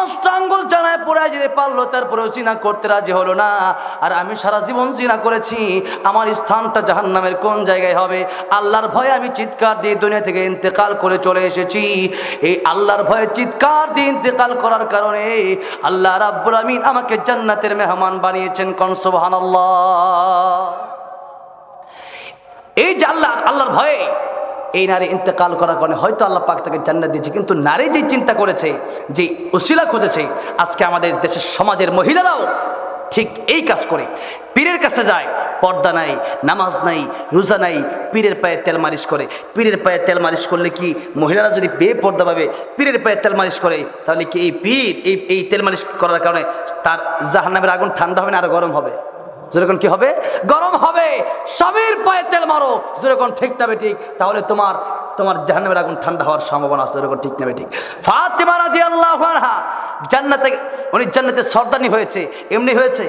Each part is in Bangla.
পাঁচটা আঙ্গুল জানায় পড়ে যেতে পারল, তারপরেও জিনা করতে রাজি হলো না। আর আমি সারা জীবন জিনা করেছি। আমার স্থানটা জাহান নামের কোন জায়গায় হবে? আল্লাহর ভয়ে আমি চিৎকার দিয়ে দুনিয়া থেকে ইন্তেকাল করে চলে এসেছি। এই আল্লাহর ভয়ে চিৎকার দিয়ে ইন্তেকাল করার কারণে আল্লাহ রাব্বুল আমিন আমাকে জান্নাতের মেহমান বানিয়েছেন কনসবহান এই যে আল্লাহ, আল্লাহর ভয়ে এই নারী ইন্তেকাল করার কারণে হয়তো আল্লাহ পাক তাকে জান্নাত দিয়েছে, কিন্তু নারী যে চিন্তা করেছে, যে উশিলা খুঁজেছে, আজকে আমাদের দেশের সমাজের মহিলারাও ঠিক এই কাজ করে। পীরের কাছে যায়, পর্দা নাই, নামাজ নাই, রোজা নাই, পীরের পায়ে তেল মালিশ করে। পীরের পায়ে তেল মালিশ করলে কি মহিলারা যদি বে পর্দা পাবে পীরের পায়ে তেল মালিশ করে, তাহলে কি এই পীর এই এই তেল মালিশ করার কারণে তার জাহান্নামের আগুন ঠান্ডা হবে না, আরও গরম হবে? যেরকম কি হবে? গরম হবে। সবের পায়ে তেল মারো। যেরকম ঠিক তবে ঠিক। তাহলে তোমার তোমার জাহান্নামের আগুন ঠান্ডা হওয়ার সম্ভাবনা আছে, যেরকম ঠিক নেবে ঠিক। ফাতেমা রাদিয়াল্লাহু আনহা, জান্নাতে, উনি জান্নাতে সর্দানি হয়েছে। এমনি হয়েছে?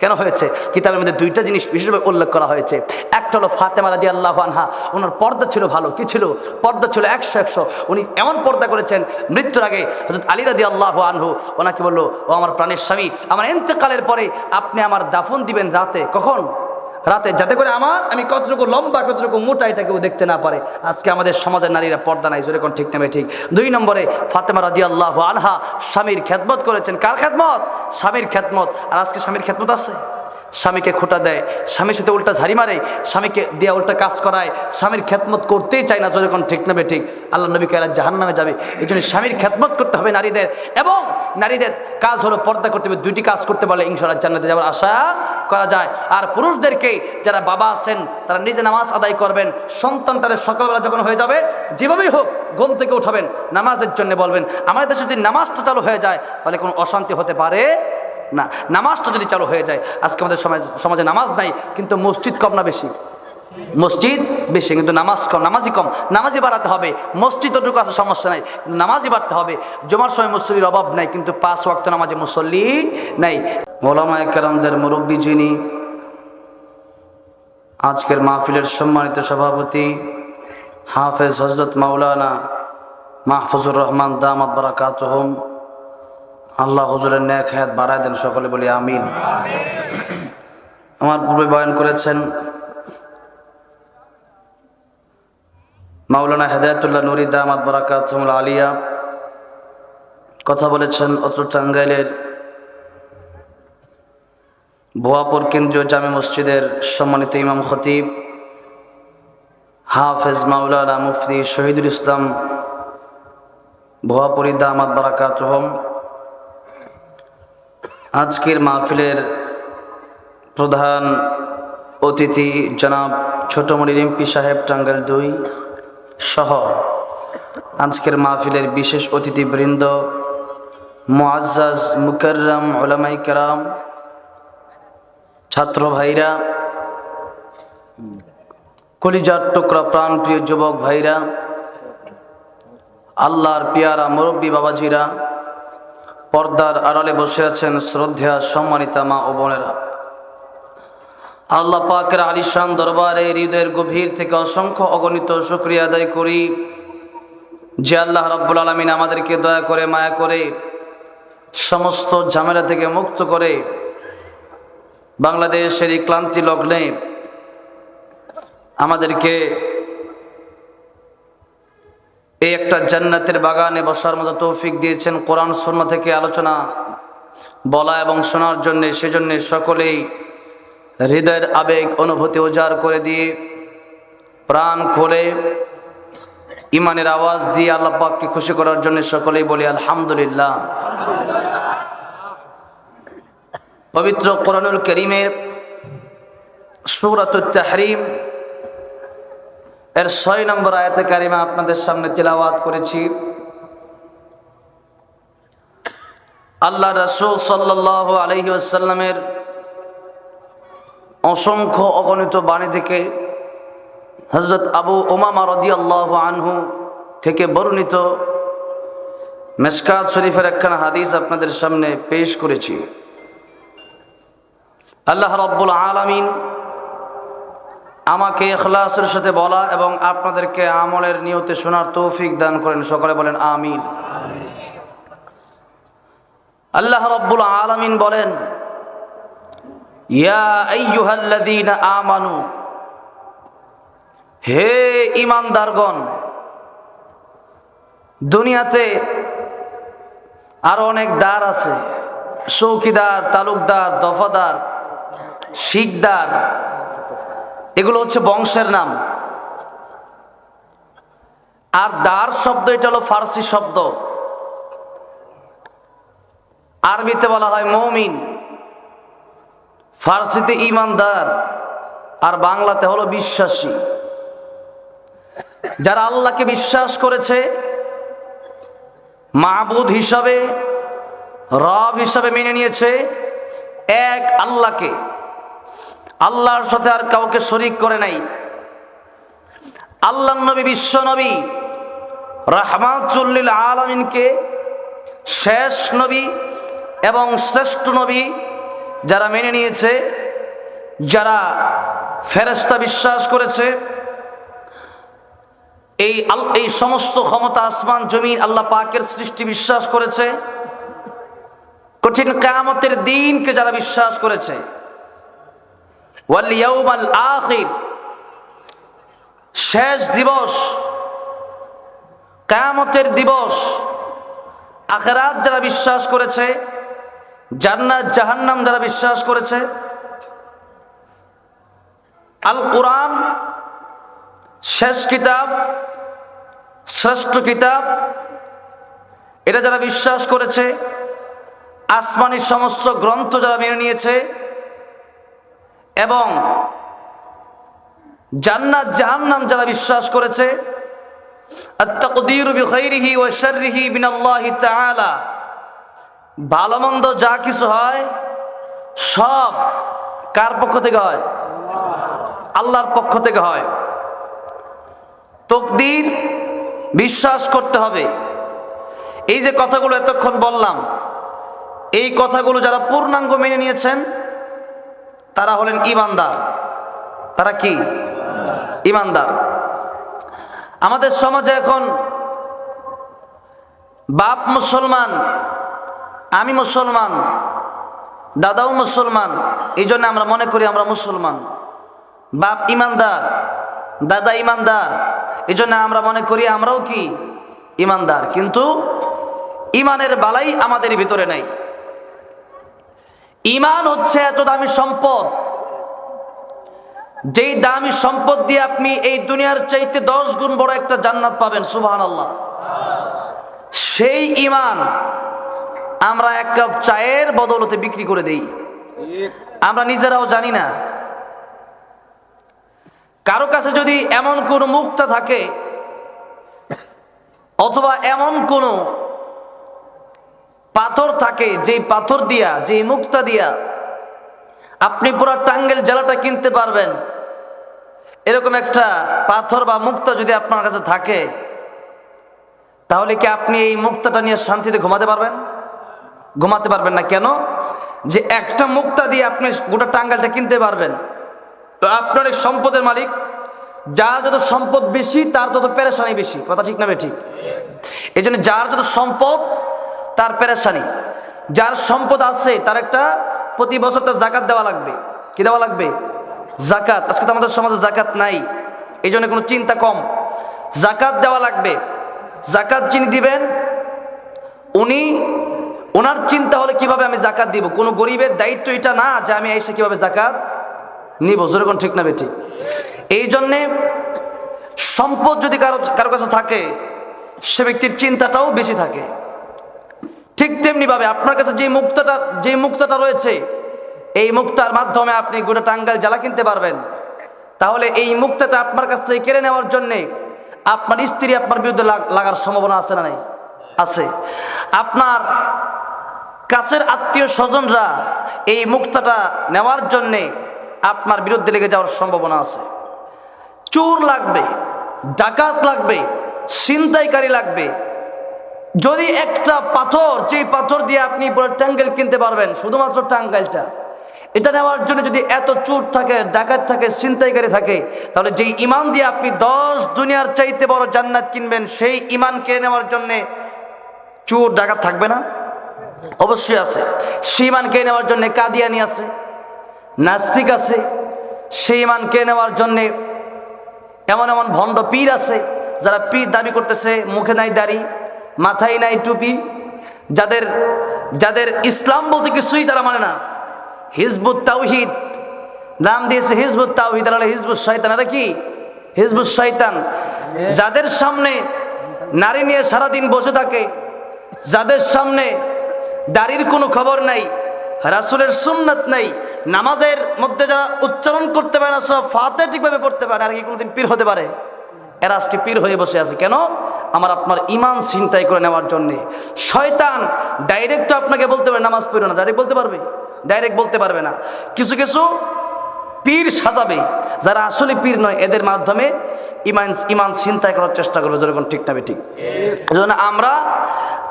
কেন হয়েছে? কিতাবের মধ্যে দুইটা জিনিস বিশেষভাবে উল্লেখ করা হয়েছে। একটা হলো ফাতেমা রাজি আল্লাহ আনহা, ওনার পর্দা ছিল ভালো। কি ছিল? পর্দা ছিল একশো একশো। উনি এমন পর্দা করেছেন, মৃত্যুর আগে হজরত আলী রাজি আল্লাহ আনহু ওনাকে বলল, ও আমার প্রাণের স্বামী, আমার এন্তেকালের পরে আপনি আমার দাফন দিবেন রাতে। কখন? রাতে, যাতে করে আমার, আমি কতটুকু লম্বা, কতটুকু মোটা এটা কেউ দেখতে না পারে। আজকে আমাদের সমাজের নারীরা পর্দা নাই যেরকম ঠিক নেবে ঠিক। দুই নম্বরে, ফাতেমা রাজি আল্লাহ আনহা স্বামীর খ্যাতমত করেছেন। কার খ্যাতমত স্বামীর খ্যাতমত আর আজকে স্বামীর খ্যাতমত আছে? স্বামীকে খোটা দেয়, স্বামীর সাথে উল্টা ঝাড়ি মারে, স্বামীকে দিয়ে উল্টা কাজ করায়, স্বামীর খ্যাতমত করতেই চায় না যখন ঠিক নেবে ঠিক আল্লাহ নবী কেরা জাহান নামে যাবে। এই জন্য স্বামীর খ্যাতমত করতে হবে নারীদের এবং নারীদের কাজ হলো পর্দা করতে হবে, দুইটি কাজ করতে পারলে ইনশাল্লাহ জান্নাতে যাওয়ার আশা করা যায়। আর পুরুষদেরকে যারা বাবা আছেন, তারা নিজে নামাজ আদায় করবেন সন্তান সন্তানটারে সকালবেলা যখন হয়ে যাবে, যেভাবেই হোক ঘুম থেকে উঠাবেন, নামাজের জন্য বলবেন, আমাদের দেশে যদি নামাজটা চালু হয়ে যায়, তাহলে কোনো অশান্তি হতে পারে না, নামাজটা যদি চালু হয়ে যায়, আজকে আমাদের সমাজ সমাজে নামাজ নাই, কিন্তু মসজিদ কম না বেশি? মসজিদ বেশি, কিন্তু নামাজ কম, নামাজই কম। নামাজই বাড়াতে হবে। মসজিদ ওটুকু আছে, সমস্যা নাই। কিন্তু নামাজই বাড়তে হবে। জমার সময় মুসল্লির অভাব নাই, কিন্তু পাঁচ ওয়াক্ত নামাজে মুসল্লি নাই। মোলামা একরামদের মুরব্বী যিনি, আজকের মাহফিলের সম্মানিত সভাপতি, হাফেজ হজরত মাওলানা মাহফুজুর রহমান দামাত বারাকাতহম আল্লাহ হুজুরের ন্যাক হায়াত বাড়ায় দেন সকলে বলি আমিন। আমার পূর্বে বয়ান করেছেন, মাওলানা হেদায়তুল্লাহ নুরি দামাত বারাকাতুল আলিয়া। কথা বলেছেন অত্র টাঙ্গাইলের ভুয়াপুর কেন্দ্রীয় জামে মসজিদের সম্মানিত ইমাম খতিব, হাফেজ মাওলানা মুফতি শহীদুল ইসলাম ভুয়াপুরি দামাত বারাকাতহম। আজকের মাহফিলের প্রধান অতিথি জনাব ছোটমণি রিম্পি সাহেব টাঙ্গাল দুই সহ আজকের মাহফিলের বিশেষ অতিথিবৃন্দ মোয়াজ্জাজ মুকরম ওলামাই কারাম, ছাত্র ভাইরা, কলিজার টুকরা প্রাণপ্রিয় যুবক ভাইরা, আল্লাহর পিয়ারা মুরব্বী বাবাজিরা পর্দার আড়ালে বসে আছেন শ্রদ্ধা সম্মানিতা মা ও বোনেরা। আল্লাহ পাকের আলিশান দরবারে হৃদয়ের গভীর থেকে অসংখ্য অগণিত শুক্রিয়া আদায় করি যে আল্লাহ রাব্বুল আলমিন আমাদেরকে দয়া করে, মায়া করে সমস্ত ঝামেলা থেকে মুক্ত করে বাংলাদেশের এই ক্লান্তি লগ্নে আমাদেরকে এই একটা জান্নাতের বাগানে বসার মতো তৌফিক দিয়েছেন কোরআন সন্না থেকে আলোচনা বলা এবং শোনার জন্যে, সেজন্যে সকলেই হৃদয়ের আবেগ, অনুভূতি উজাড় করে দিয়ে প্রাণ খোলে ইমানের আওয়াজ দিয়ে আল্লাহ পাককে খুশি করার জন্য সকলেই বলি, আলহামদুলিল্লাহ। পবিত্র কোরআনুল করিমের সুরাত তাহরিম এর ছয় নম্বর আয়াতে কারিমা আপনাদের সামনে তিলাওয়াত করেছি। আল্লাহ রসুল সাল্লাহ আলহি আসাল্লামের অসংখ্য অগণিত বাণী থেকে হজরত আবু ওমামা রদি আল্লাহ আনহু থেকে বর্ণিত মেসকাত শরীফের একখানা হাদিস আপনাদের সামনে পেশ করেছি। আল্লাহ রব্বুল আলমিন আমাকে এখলাসের সাথে বলা এবং আপনাদেরকে আমলের নিয়তে শোনার তৌফিক দান করেন। সকলে বলেন, আমিন। আল্লাহ রব্বুল আলামিন বলেন, ইয়া আমানু, হে ইমানদারগণ দুনিয়াতে আরও অনেক দ্বার আছে, চৌকিদার, তালুকদার, দফাদার, শিকদার এগুলো হচ্ছে বংশের নাম। আর দার শব্দ, এটা হলো ফার্সি শব্দ। আরবিতে বলা হয় মৌমিন। ফার্সিতে ইমানদার। আর বাংলাতে হলো বিশ্বাসী। যারা আল্লাহকে বিশ্বাস করেছে মাহবুদ হিসাবে, রব হিসাবে মেনে নিয়েছে, এক আল্লাহকে। আল্লাহর সাথে আর কাউকে শরিক করে নাই। আল্লাহ নবী, বিশ্ব নবী, রাহমাতুল্লিল আলমিনকে শেষ নবী এবং শ্রেষ্ঠ নবী যারা মেনে নিয়েছে, যারা ফেরেস্তা বিশ্বাস করেছে, এই এই সমস্ত ক্ষমতা, আসমান, জমিন আল্লাহ পাকের সৃষ্টি বিশ্বাস করেছে। কঠিন কামতের দিনকে যারা বিশ্বাস করেছে শেষ দিবস, কায়ামতের দিবস। আখেরাত যারা বিশ্বাস করেছে, জান্নাত, জাহান্নাম যারা বিশ্বাস করেছে, আল কোরআন, শেষ কিতাব, শ্রেষ্ঠ কিতাব, এটা যারা বিশ্বাস করেছে আসমানি সমস্ত গ্রন্থ যারা মেনে নিয়েছে এবং জান্নাত জাহান্নাম যারা বিশ্বাস করেছে ভালো মন্দ যা কিছু হয়, সব কার পক্ষ থেকে হয়? আল্লাহর পক্ষ থেকে হয়। তকদির বিশ্বাস করতে হবে। এই যে কথাগুলো এতক্ষণ বললাম, এই কথাগুলো যারা পূর্ণাঙ্গ মেনে নিয়েছেন তারা হলেন ইমানদার। তারা কি? ইমানদার। আমাদের সমাজে এখন বাপ মুসলমান, আমি মুসলমান, দাদাও মুসলমান, এই জন্য আমরা মনে করি আমরা মুসলমান। বাপ ইমানদার, দাদা ইমানদার, এই জন্য আমরা মনে করি আমরাও কি? ইমানদার। কিন্তু ইমানের বালাই আমাদের ভিতরে নাই। ইমান হচ্ছে এত দামি সম্পদ। যেই দামি সম্পদ দিয়ে আপনি এই দুনিয়ার চাইতে দশ গুণ বড় একটা জান্নাত পাবেন সুবাহান আল্লাহ সেই ইমান আমরা এক কাপ চায়ের বদলতে বিক্রি করে দেই। আমরা নিজেরাও জানি না। কারও কাছে যদি এমন কোনো মুক্তা থাকে, অথবা এমন কোনো পাথর থাকে, যেই পাথর দিয়া, যেই মুক্তা দিয়া আপনি পুরো টাঙ্গেল জেলাটা কিনতে পারবেন। এরকম একটা পাথর বা মুক্তা যদি আপনার কাছে থাকে, তাহলে কি আপনি এই মুক্তাটা নিয়ে শান্তিতে ঘুমাতে পারবেন? ঘুমাতে পারবেন না কেন? যে একটা মুক্তা দিয়ে আপনি গোটা টাঙ্গালটা কিনতে পারবেন। তো আপনার এই সম্পদের মালিক, যার যত সম্পদ বেশি, তার তত পেরেশানি বেশি। কথা ঠিক না বে ঠিক? এই যার যত সম্পদ তার পেরেশানি। যার সম্পদ আছে, তার একটা প্রতি বছর তার জাকাত দেওয়া লাগবে। কি দেওয়া লাগবে? জাকাত। আজকে তো আমাদের সমাজে জাকাত নাই। এই জন্য কোনো চিন্তা কম। জাকাত দেওয়া লাগবে। জাকাত যিনি দিবেন, উনি, ওনার চিন্তা হলে কীভাবে আমি জাকাত দিব। কোনো গরিবের দায়িত্ব এটা না যে আমি এসে কীভাবে জাকাত নিব। যেরকম ঠিক না বেঠিক এই জন্যে সম্পদ যদি কারও কারও কাছে থাকে, সে ব্যক্তির চিন্তাটাও বেশি থাকে। তেমনিভাবে আপনার কাছে যে মুক্তাটা যে মুক্তাটা রয়েছে, এই মুক্তার মাধ্যমে আপনি গোটা টাঙ্গাল জ্বালা কিনতে পারবেন। তাহলে এই মুক্তাটা আপনার কাছ থেকে কেড়ে নেওয়ার জন্যে আপনার স্ত্রী আপনার বিরুদ্ধে লাগার সম্ভাবনা আছে না নাই? আছে। আপনার কাছের আত্মীয় স্বজনরা এই মুক্তাটা নেওয়ার জন্যে আপনার বিরুদ্ধে লেগে যাওয়ার সম্ভাবনা আছে। চোর লাগবে, ডাকাত লাগবে, ছিনতাইকারী লাগবে যদি একটা পাথর, যেই পাথর দিয়ে আপনি ট্যাঙ্গেল কিনতে পারবেন, শুধুমাত্র টাঙ্গাইলটা এটা নেওয়ার জন্য যদি এত চোর থাকে, ডাকাত থাকে, ছিনতাইকারী থাকে, তাহলে যেই ইমান দিয়ে আপনি দশ দুনিয়ার চাইতে বড় জান্নাত কিনবেন, সেই ইমান কেড়ে নেওয়ার জন্যে চোর, ডাকাত থাকবে না? অবশ্যই আছে। সেই ইমানকে নেওয়ার জন্যে কাদিয়ানি আছে, নাস্তিক আছে, সেই ইমানকে নেওয়ার জন্যে এমন এমন ভণ্ড পীর আছে, যারা পীর দাবি করতেছে, মুখে নাই দাড়ি মাথায় নাই টুপি, যাদের যাদের ইসলাম বলতে কিছুই তারা মানে না। হিজবুত তাওহিদ, নাম দিয়েছে হিজবুত তাওহিদ আর হিজবুত শয়তান, এটা কি? হিজবুত শয়তান। যাদের সামনে নারী নিয়ে সারাদিন বসে থাকে, যাদের সামনে দাড়ির কোনো খবর নাই, রাসুলের সুন্নাত নাই, নামাজের মধ্যে যারা উচ্চারণ করতে পারে না, সব ফাতে ঠিকভাবে পড়তে পারে আর কি কোনোদিন পীর হতে পারে? এরা আজকে পীর হয়ে বসে আছে। কেন? আমার আপনার ইমান চিন্তাই করে নেওয়ার জন্যে। শয়তান ডাইরেক্ট তো আপনাকে বলতে পারে, নামাজ পড়ো না। ডাইরেক্ট বলতে পারবে? ডাইরেক্ট বলতে পারবে না। কিছু কিছু পীর সাজাবে, যারা আসলে পীর নয়, এদের মাধ্যমে ইমান ইমান চিন্তায় করার চেষ্টা করবে। যেরকম ঠিক না ঠিক? এজন্য আমরা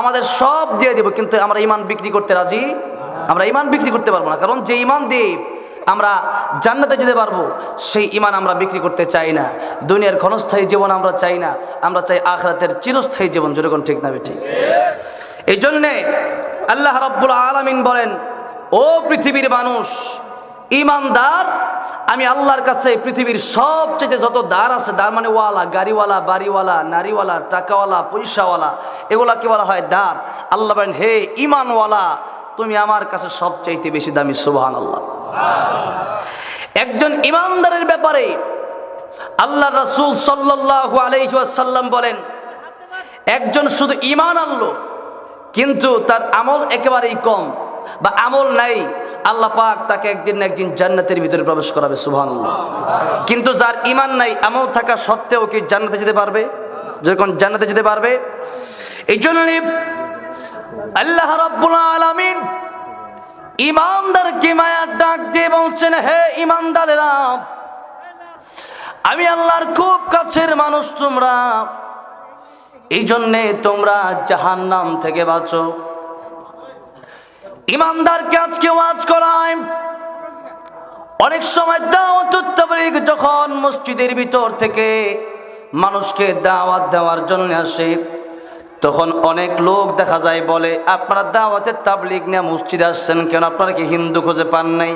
আমাদের সব দিয়ে দেব, কিন্তু আমরা ইমান বিক্রি করতে রাজি আমরা ইমান বিক্রি করতে পারব না। কারণ যে ইমান দিয়ে আমরা জান্নাতে যেতে পারব, সেই ইমান আমরা বিক্রি করতে চাই না। দুনিয়ার ক্ষণস্থায়ী জীবন আমরা চাই না, আমরা চাই আখরাতের চিরস্থায়ী জীবন। যেরকম ঠিক না ঠিক? এই জন্যে আল্লাহ রব্বুল আলমিন বলেন, ও পৃথিবীর মানুষ ইমানদার আমি আল্লাহর কাছে পৃথিবীর সবচেয়ে যত দ্বার আছে দ্বার মানে ওয়ালা, গাড়িওয়ালা, বাড়িওয়ালা, নারীওয়ালা, টাকাওয়ালা, পয়সাওয়ালা, এগুলাকে বলা হয় দ্বার আল্লাহ বলেন, হে ইমানওয়ালা তুমি আমার কাছে সবচাইতে বেশি দামি সুবহান আল্লাহ একজন ইমানদারের ব্যাপারে আল্লাহ রসুল সাল্লাল্লাহু আলাইহি ওয়াসাল্লাম বলেন, একজন শুধু ইমান আনলো, কিন্তু তার আমল একেবারেই কম বা আমল নাই, আল্লাহ পাক তাকে একদিন না একদিন জান্নাতের ভিতরে প্রবেশ করাবে, সুবহানাল্লাহ। কিন্তু যার ইমান নাই, আমল থাকা সত্ত্বেও কি জান্নাতে যেতে পারবে? যখন জান্নাতে যেতে পারবে? এই জন্য আল্লাহ রাব্বুল আলামিন ইমানদারকে মায়ার ডাক দিয়ে বলছেন, হে ইমানদারেরা আমি আল্লাহর খুব কাছের মানুষ তোমরা। এই জন্যে তোমরা জাহান্নাম থেকে বাঁচো। ইমানদারকে আজকে ওয়াজ করায়। অনেক সময় দাওয়াত তাবলীগ যখন মসজিদের ভিতর থেকে মানুষকে দাওয়াত দেওয়ার জন্য আসে তখন অনেক লোক দেখা যায় বলে, আপনারা দাওয়াতের তাবলিগ নিয়ে মসজিদে আসছেন কেন? আপনারা কি হিন্দু খুঁজে পান নাই?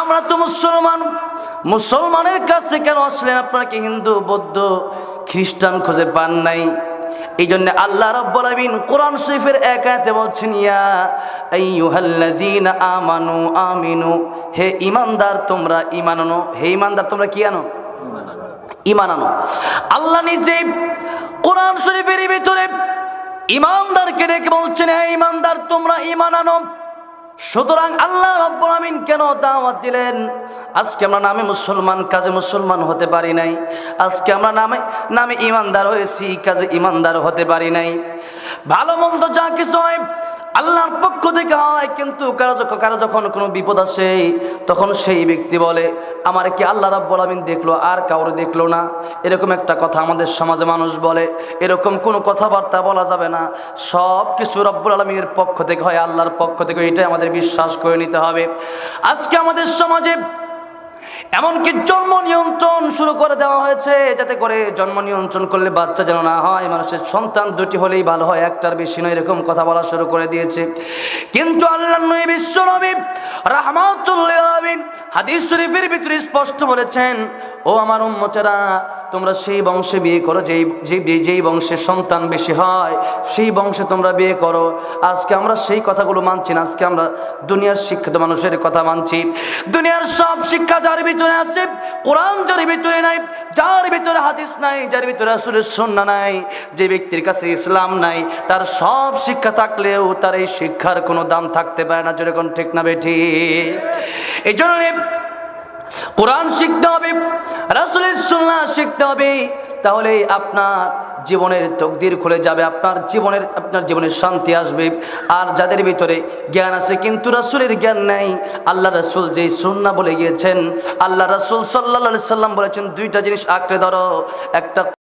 আমরা তো মুসলমান। মুসলমানের কাছে কেন আসলেন? আপনারা কি হিন্দু, বৌদ্ধ, খ্রিস্টান খুঁজে পান নাই? এই জন্য আল্লাহ আলামিন কোরআন শরীফের এক আয়াতে বলছেন, ইয়া আমানু আমিনু, হে ইমানদার তোমরা ঈমান আনো। হে ইমানদার তোমরা কি আনো? আনো। আল্লাহ নিজে কোরআন শরীফের ভিতরে ইমানদারকে ডেকে বলছেন হ্যাঁ ইমানদার, তোমরা ইমান আনো। সুতরাং আল্লাহ রব্বুল আমিন কেন দাওয়াত দিলেন? আজকে আমরা নামে মুসলমান, কাজে মুসলমান হতে পারি নাই। আজকে আমরা নামে নামে ইমানদার হয়েছি, কাজে ইমানদার হতে পারি নাই। ভালো মন্দ যা কিছু হয় আল্লাহর পক্ষ থেকে হয়, কিন্তু কারও যখন কারও যখন কোনো বিপদ আসে, তখন সেই ব্যক্তি বলে, আমার কি আল্লাহ রাব্বুল আমিন দেখল, আর কাউরে দেখল না? এরকম একটা কথা আমাদের সমাজে মানুষ বলে, এরকম কোনো কথাবার্তা বলা যাবে না। সব কিছু রব্বুল আলমীর পক্ষ থেকে হয়, আল্লাহর পক্ষ থেকে, এটাই আমাদের বিশ্বাস করে নিতে হবে। আজকে আমাদের সমাজে এমনকি জন্ম নিয়ন্ত্রণ শুরু করে দেওয়া হয়েছে, যাতে করে জন্ম নিয়ন্ত্রণ করলে বাচ্চা যেন না হয়। মানুষের সন্তান দুটি হলেই ভালো হয়, একটার বেশি নয়, এরকম কথা বলা শুরু করে দিয়েছে। কিন্তু আল্লাহ নবী, বিশ্ব নবী, রাহমাতুল্লিল আলামিন হাদিস শরীফের ভিতরে স্পষ্ট বলেছেন, ও আমার উম্মতেরা, তোমরা সেই বংশে বিয়ে করো, যেই যে যেই বংশের সন্তান বেশি হয়, সেই বংশে তোমরা বিয়ে করো। আজকে আমরা সেই কথাগুলো মানছি না, আজকে আমরা দুনিয়ার শিক্ষিত মানুষের কথা মানছি। দুনিয়ার সব শিক্ষা যার ভিতরে আছে, কোরআন যার ভিতরে নাই, যার ভিতরে হাদিস নাই, যার ভিতরে আসলের সন্না নাই, যে ব্যক্তির কাছে ইসলাম নাই, তার সব শিক্ষা থাকলেও তার এই শিক্ষার কোনো দাম থাকতে পারে না যেরকম ঠিক না বেঠি? এই জন্য কোরআন শিখতে হবে, রাসুলের সন্না শিখতে হবে তাহলে আপনার জীবনের তকদির খুলে যাবে, আপনার জীবনের আপনার জীবনের শান্তি আসবে। আর যাদের ভিতরে জ্ঞান আছে, কিন্তু রাসুলের জ্ঞান নেই, আল্লাহ রাসুল যেই সুন্না বলে গিয়েছেন, আল্লাহ রাসুল সাল্লা সাল্লাম বলেছেন, দুইটা জিনিস আঁকড়ে ধরো, একটা